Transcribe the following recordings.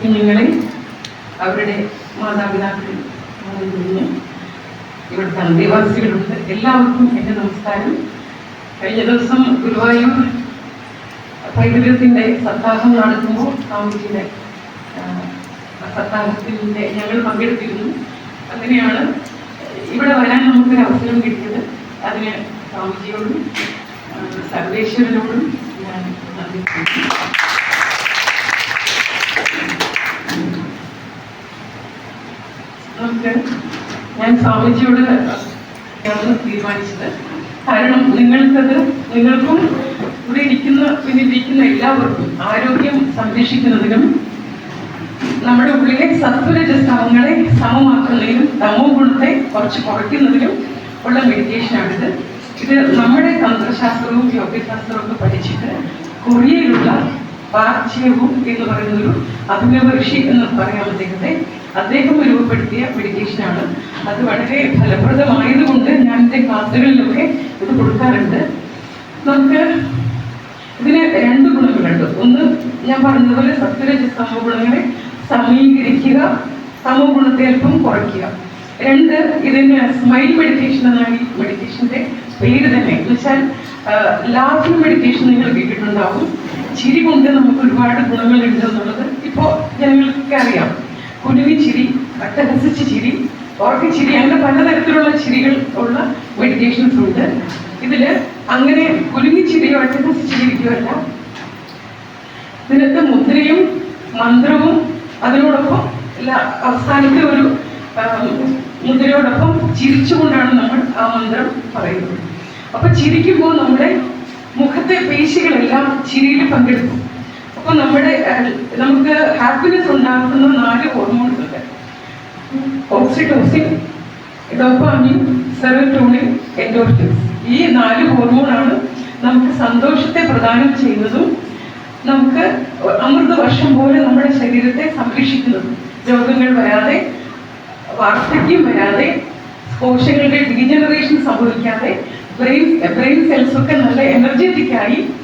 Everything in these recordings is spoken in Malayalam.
കുഞ്ഞുങ്ങളെ അവരുടെ മാതാപിതാക്കൾ കുഞ്ഞ്. ഇവിടുത്തെ എല്ലാവർക്കും എന്റെ നമസ്കാരം. കഴിഞ്ഞ ദിവസം ഗുരുവായൂർ പൈതൃകത്തിന്റെ സപ്താഹം നടത്തുമ്പോൾ സ്വാമിജിയുടെ സപ്താഹത്തിന്റെ ഞങ്ങൾ പങ്കെടുത്തിരുന്നു. അങ്ങനെയാണ് ഇവിടെ വരാൻ നമുക്കൊരു അവസരം കിട്ടിയത്. അതിന് സ്വാമിജിയോടും സർവേശ്വരനോടും ഞാൻ സ്വാമിജിയോട് തീരുമാനിച്ചത്. കാരണം നിങ്ങൾക്കത് നിങ്ങൾക്കും ഇവിടെ ഇരിക്കുന്ന പിന്നിലിരിക്കുന്ന എല്ലാവർക്കും ആരോഗ്യം സംരക്ഷിക്കുന്നതിനും നമ്മുടെ ഉള്ളിലെ സത്വരജസ്തവങ്ങളെ സമമാക്കുന്നതിനും തമോ ഗുണത്തെ കുറച്ച് കുറയ്ക്കുന്നതിനും ഉള്ള മെഡിറ്റേഷനാണിത് ഇത് നമ്മുടെ തന്ത്രശാസ്ത്രവും യോഗശാസ്ത്രവും ഒക്കെ പഠിച്ചിട്ട് കൊറിയയിലുള്ള വാർച്ചയവും എന്ന് പറയുന്നൊരു അഭിനവ ഋഷി എന്ന് പറയാം അദ്ദേഹത്തെ. അദ്ദേഹം രൂപപ്പെടുത്തിയ മെഡിറ്റേഷനാണ് അത് വളരെ ഫലപ്രദമായതുകൊണ്ട് ഞാൻ എന്റെ ക്ലാസ്സുകളിലൊക്കെ ഇത് കൊടുക്കാറുണ്ട്. നമുക്ക് ഇതിന് രണ്ട് ഗുണങ്ങളുണ്ട്. ഒന്ന് ഞാൻ പറഞ്ഞതുപോലെ സത്വരജ സമഗുണങ്ങളെ സമീകരിക്കുക സമഗുണത്തെ അല്പം കുറയ്ക്കുക. രണ്ട് ഇതിന് സ്മൈൽ മെഡിറ്റേഷൻ എന്നാണ് ഈ മെഡിറ്റേഷന്റെ പേര് തന്നെ. വെച്ചാൽ ലാഫിംഗ് മെഡിറ്റേഷൻ നിങ്ങൾ കേട്ടിട്ടുണ്ടാവും. ചിരി കൊണ്ട് നമുക്ക് ഒരുപാട് ഗുണങ്ങളുണ്ട് എന്നുള്ളത് ഇപ്പോൾ ജനങ്ങൾക്കൊക്കെ അറിയാം കുരുവി ചിരി അട്ടഹസിച്ച് ചിരി ഓർക്കിച്ചിരി അങ്ങനെ പലതരത്തിലുള്ള ചിരികൾ ഉള്ള മെഡിറ്റേഷൻസ് ഉണ്ട്. ഇതിൽ അങ്ങനെ കുലുങ്ങിച്ചിരിയോ അട്ടഹസിച്ചിരിക്കുകയോ അല്ല. ഇതിനകത്ത് മുദ്രയും മന്ത്രവും അതിനോടൊപ്പം അവസാനത്തെ ഒരു മുദ്രയോടൊപ്പം ചിരിച്ചുകൊണ്ടാണ് നമ്മൾ ആ മന്ത്രം പറയുന്നത്. അപ്പൊ ചിരിക്കുമ്പോൾ നമ്മുടെ മുഖത്തെ പേശികളെല്ലാം ചിരിയിൽ പങ്കെടുക്കും. അപ്പൊ നമ്മുടെ നമുക്ക് ഹാപ്പിനെസ് ഉണ്ടാക്കുന്ന നാല് ഹോർമോൺസ് ഉണ്ട്. ഓക്സിറ്റോസിൻ ഡോപ്പാമിൻ സെറോട്ടോണിൻ എൻഡോർഫിൻസ് ഈ നാല് ഹോർമോണാണ് നമുക്ക് സന്തോഷത്തെ പ്രദാനം ചെയ്യുന്നതും നമുക്ക് അമൃത വർഷം പോലെ നമ്മുടെ ശരീരത്തെ സംരക്ഷിക്കുന്നതും. രോഗങ്ങൾ വരാതെ വാർദ്ധക്യം വരാതെ കോശങ്ങളുടെ ഡീജനറേഷൻ സംഭവിക്കാതെ ബ്രെയിൻ ബ്രെയിൻ സെൽസൊക്കെ നല്ല എനർജറ്റിക് ആയി ആ,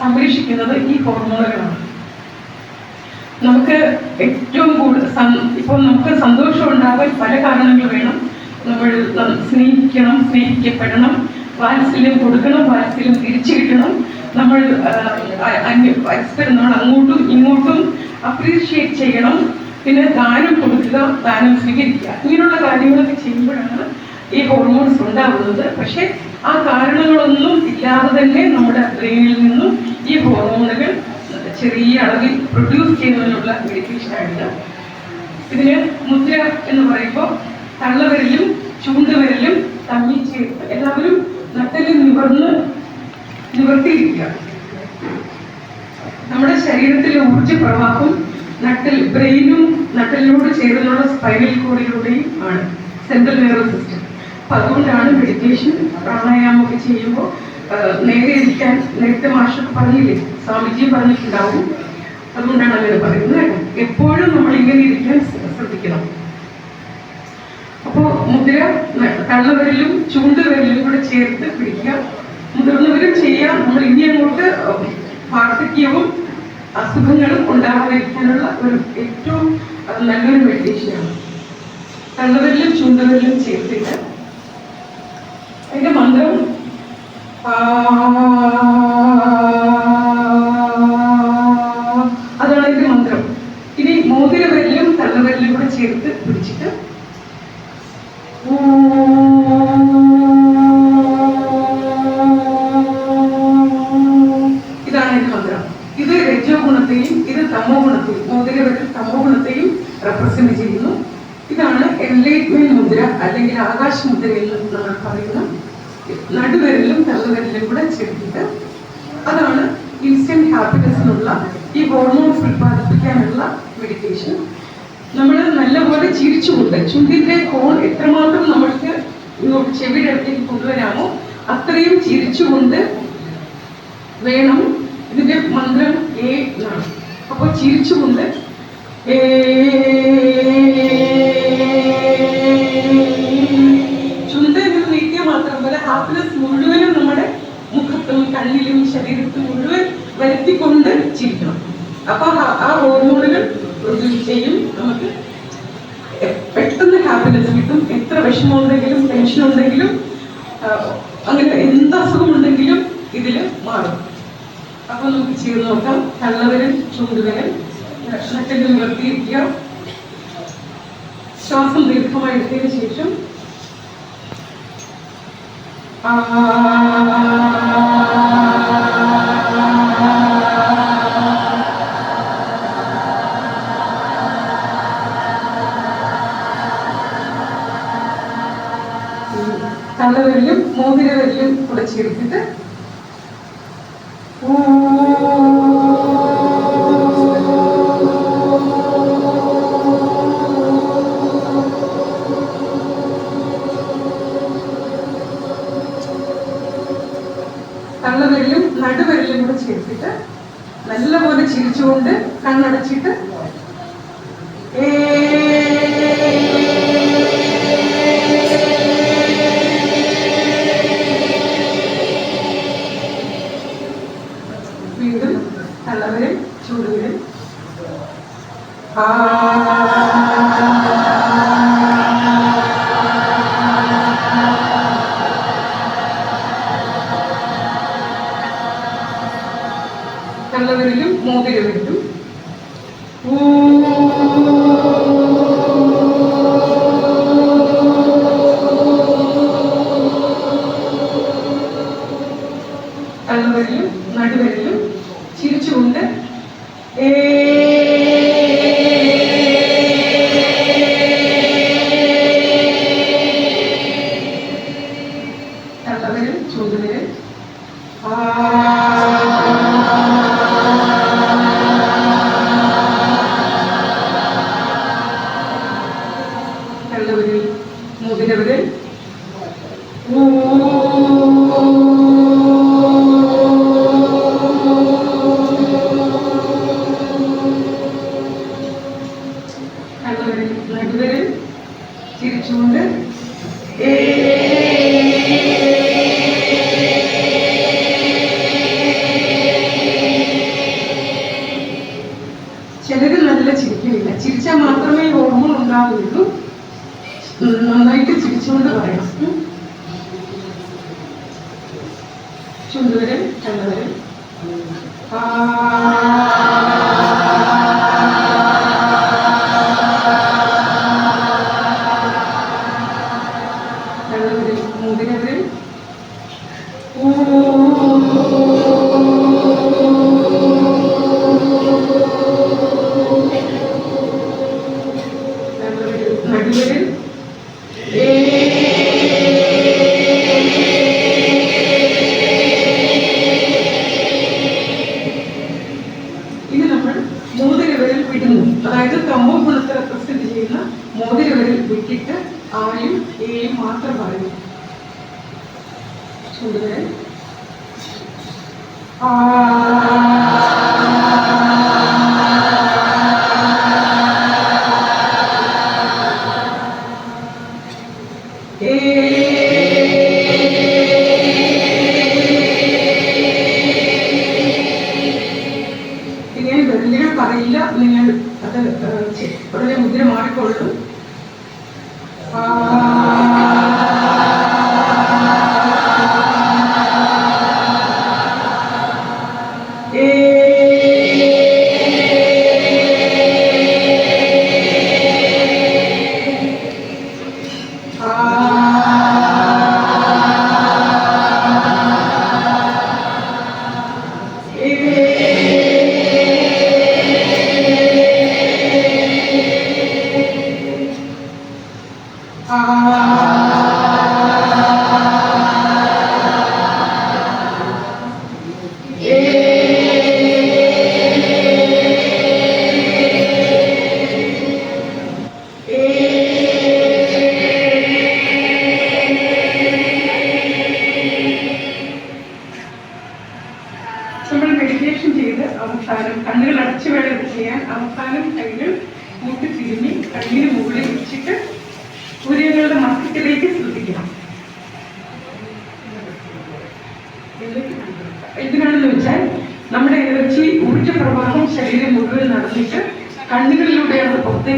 സംരക്ഷിക്കുന്നത് ഈ ഹോർമോണുകളാണ്. നമുക്ക് ഏറ്റവും കൂടുതൽ ഇപ്പൊ നമുക്ക് സന്തോഷം ഉണ്ടാവാൻ പല കാരണങ്ങൾ വേണം. നമ്മൾ സ്നേഹിക്കണം സ്നേഹിക്കപ്പെടണം. വാത്സല്യം കൊടുക്കണം വാത്സല്യം തിരിച്ചു കിട്ടണം. നമ്മൾ പരസ്പരം നമ്മൾ അങ്ങോട്ടും ഇങ്ങോട്ടും അപ്രീഷിയേറ്റ് ചെയ്യണം. പിന്നെ ദാനം കൊടുക്കുക ദാനം സ്വീകരിക്കുക. ഇങ്ങനെയുള്ള കാര്യങ്ങളൊക്കെ ചെയ്യുമ്പോഴാണ് ഈ ഹോർമോൺസ് ഉണ്ടാകുന്നത്. പക്ഷെ ആ കാരണങ്ങളൊന്നും ഇല്ലാതെ തന്നെ നമ്മുടെ ബ്രെയിനിൽ നിന്നും ഈ ഹോർമോണുകൾ ചെറിയ അളവിൽ പ്രൊഡ്യൂസ് ചെയ്യുന്നതിനുള്ള മെഡിറ്റേഷനാണിത് ഇതിന് മുദ്ര എന്ന് പറയുമ്പോൾ തള്ളവരലും ചൂണ്ടുവരലും തമ്മിൽ ചേർത്ത് എല്ലാവരും നട്ടലിൽ നിവർന്ന് നിവർത്തിയിരിക്കുക. നമ്മുടെ ശരീരത്തിലെ ഊർജ പ്രവാഹം നട്ടൽ ബ്രെയിനും നട്ടലിനോട് ചേർന്നുള്ള സ്പൈനൽ കോഡിലൂടെയും ആണ്. സെൻട്രൽ നെർവസ് സിസ്റ്റം അതുകൊണ്ടാണ് മെഡിറ്റേഷൻ പ്രാണായാമം ഒക്കെ ചെയ്യുമ്പോൾ നേരെ ഇരിക്കാൻ നേരത്തെ മാഷൊക്കെ പറഞ്ഞില്ലേ? സ്വാമിജിയും പറഞ്ഞിട്ടുണ്ടാവും. അതുകൊണ്ടാണ് അങ്ങനെ പറയുന്നത്. എപ്പോഴും നമ്മൾ ഇങ്ങനെ ഇരിക്കാൻ ശ്രദ്ധിക്കണം. അപ്പോ മുദ്ര തള്ളവരിലും ചൂണ്ടുവിരലും കൂടെ ചേർത്ത് പിടിക്കുക. മുതിർന്നവരും ചെയ്യാം. നമ്മൾ ഇനി അങ്ങോട്ട് വാർദ്ധക്യവും അസുഖങ്ങളും ഉണ്ടാകാതിരിക്കാനുള്ള ഒരു ഏറ്റവും നല്ലൊരു മെഡിറ്റേഷനാണ് തള്ളവരിലും ചൂണ്ടുവരലും ചേർത്തിട്ട് അതിന്റെ മന്ത്രം ആ, അതാണ് അതിന്റെ മന്ത്രം. ഇനി മോതിരവിരലും തള്ളവിരലും കൂടെ ചേർത്ത് പിടിച്ചിട്ട് ഇതാണ് എന്റെ മന്ത്രം. ഇത് രജോ ഗുണത്തെയും ഇത് തമോ ഗുണത്തെയും മോതിരവിരൽ തമോ ഗുണത്തെയും റെപ്രസെന്റ് ചെയ്യുന്നു. ഇതാണ് എൻലൈറ്റ്മെന്റ് മുദ്ര അല്ലെങ്കിൽ ആകാശ മുദ്ര എന്ന് നമ്മൾ പറയുന്ന നടുവിരലും തള്ളുവിരലും കൂടെ ചേർത്തിട്ട് അതാണ് ഇൻസ്റ്റന്റ് ഹാപ്പിനെസ്സിനുള്ള ഈ ഹോർമോൺസ് ഉൽപ്പാദിപ്പിക്കാനുള്ള മെഡിറ്റേഷൻ നമ്മൾ നല്ലപോലെ ചിരിച്ചുകൊണ്ട് ചുണ്ടിന്റെ കോൺ എത്രമാത്രം നമ്മൾക്ക് ചെവിയുടെ അടുത്തേക്ക് കൊണ്ടുവരാമോ അത്രയും ചിരിച്ചുകൊണ്ട് വേണം ഇതിന്റെ മന്ത്രം എ എന്നാണ്. അപ്പൊ ചിരിച്ചുകൊണ്ട് ഏ ചുണ്ട് നീട്ടിയ മാത്രം പോലെ ഹാപ്പിനെസ് മുഴുവനും നമ്മുടെ മുഖത്തും കണ്ണിലും ശരീരത്തും മുഴുവൻ വരുത്തിക്കൊണ്ട് ചിരിക്കണം. അപ്പൊ ആ ഹോർമോണുകൾ പ്രൊഡ്യൂസ് ചെയ്യും നമുക്ക് കിട്ടും എത്ര വിഷമം ഉണ്ടെങ്കിലും ടെൻഷൻ ഉണ്ടെങ്കിലും അങ്ങനെ എന്ത് അസുഖം ഉണ്ടെങ്കിലും ഇതിൽ മാറും. അപ്പൊ നമുക്ക് ചെയ്ത് നോക്കാം. കള്ളവരൽ ചൂണ്ടുവരും നട്ടെല്ല് നിർത്തിയിരിക്കുക. ശ്വാസം ദീർഘമായി എടുത്തതിന് ശേഷം കള്ളവരിലും 오. കള്ളവരിലും മോതിരവരിലും കള്ളവരിലും നന്നായിട്ട് ചിരിച്ചുകൊണ്ട് പറയാം. ഉം. ചുണ്ടുവരൽ കണ്ണവരൽ മോതിരവരിൽ വിട്ടിട്ട് ആയും ഏയും മാത്രം ചൂടുവരൽ ആ. ഞാൻ വെറുതെ പറയില്ല. നിങ്ങൾ അത് ഉടനെ മുദ്ര മാറിക്കൊള്ളും. ആ.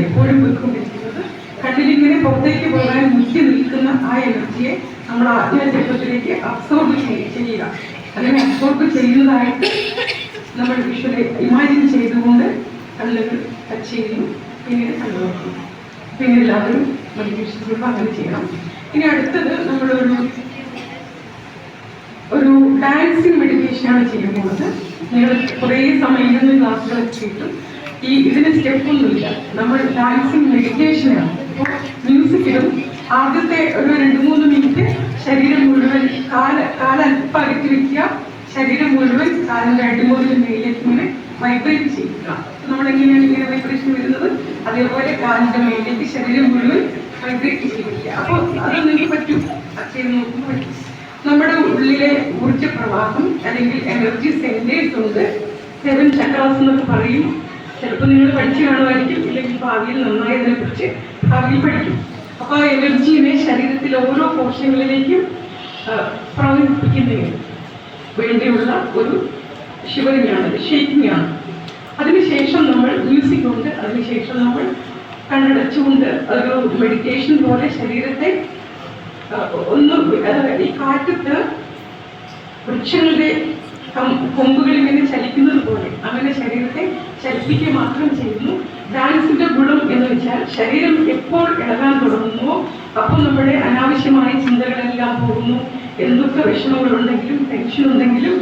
എപ്പോഴും പോയിക്കൊണ്ടിരിക്കുന്നത് കണ്ണിലിങ്ങനെ പുറത്തേക്ക് പോകാൻ മുറ്റി നിൽക്കുന്ന ആ എനർജിയെ നമ്മൾ ആത്മചക്രത്തിലേക്ക് അബ്സോർബ് ചെയ്യുക. അങ്ങനെ അബ്സോർബ് ചെയ്യുന്നതായിട്ട് നമ്മൾ വിഷ്വലെ ഇമാജിൻ ചെയ്തുകൊണ്ട് കണ്ണുകൾ ടച്ച് ചെയ്യുന്നു. പിന്നീട് കണ്ണു നോക്കുന്നു പിന്നെ എല്ലാവരും മെഡിറ്റേഷൻ ചെയ്യുമ്പോൾ അങ്ങനെ ചെയ്യണം. ഇനി അടുത്തത് നമ്മളൊരു ഒരു ഡാൻസിങ് മെഡിറ്റേഷനാണ് ചെയ്യുന്നത് നിങ്ങൾ കുറേ സമയം ക്ലാസ്സുകളൊക്കെ കിട്ടും ഈ ഇതിന് സ്റ്റെപ്പൊന്നുമില്ല നമ്മൾ ഡാൻസിങ് മെഡിറ്റേഷനാണ് മ്യൂസിക്കിലും ആദ്യത്തെ ഒരു രണ്ട് മൂന്ന് മിനിറ്റ് ശരീരം മുഴുവൻ കാല കാലൽപ്പം അകറ്റി വയ്ക്കുക ശരീരം മുഴുവൻ കാലിന്റെ അടിമുതൽ മേലേക്ക് ഇങ്ങനെ വൈബ്രേറ്റ് ചെയ്യുക. നമ്മൾ എങ്ങനെയാണ് ഇങ്ങനെ വൈബ്രേഷൻ വരുന്നത്? അതേപോലെ കാലിന്റെ മേലേക്ക് ശരീരം മുഴുവൻ വൈബ്രേറ്റ് ചെയ്യുക. അപ്പോൾ അത് നിങ്ങൾക്ക് പറ്റും. ചെയ്ത് നോക്കുമ്പോൾ പറ്റും. നമ്മുടെ ഉള്ളിലെ ഊർജ പ്രവാഹം അല്ലെങ്കിൽ എനർജി സെന്റേഴ്സ് ഉണ്ട്. സെവൻ ചക്രാസ് എന്നൊക്കെ പറയും. ചിലപ്പോൾ നിങ്ങൾ പഠിച്ചു കാണുമായിരിക്കും ഇല്ലെങ്കിൽ ഭാവിയിൽ നന്നായി അതിനെക്കുറിച്ച് ഭാവിയിൽ പഠിക്കും. അപ്പോൾ ആ എനർജീനെ ശരീരത്തിലെ ഓരോ കോശങ്ങളിലേക്കും പ്രവർത്തിപ്പിക്കുന്നതിന് വേണ്ടിയുള്ള ഒരു ശിവരിങ്ങാണ് ഷേക്കിംഗ് ആണ് അതിനുശേഷം നമ്മൾ മ്യൂസിക് ഉണ്ട് അതിനുശേഷം നമ്മൾ കണ്ണടച്ചുകൊണ്ട് ഒരു മെഡിറ്റേഷൻ പോലെ ശരീരത്തെ ഒന്ന് ഈ കാറ്റത്ത് വൃക്ഷങ്ങളുടെ കൊമ്പുകൾ ഇങ്ങനെ ചലിക്കുന്നത് പോലെ അവന്റെ ശരീരത്തെ ചലിപ്പിക്കുക മാത്രം ചെയ്യുന്നു. ഡാൻസിന്റെ ഗുണം എന്ന് വെച്ചാൽ ശരീരം എപ്പോൾ ഇളകാൻ തുടങ്ങുന്നുവോ അപ്പോൾ നമ്മുടെ അനാവശ്യമായ ചിന്തകളെല്ലാം പോകുന്നു. എന്തൊക്കെ വിഷമങ്ങളുണ്ടെങ്കിലും ടെൻഷൻ ഉണ്ടെങ്കിലും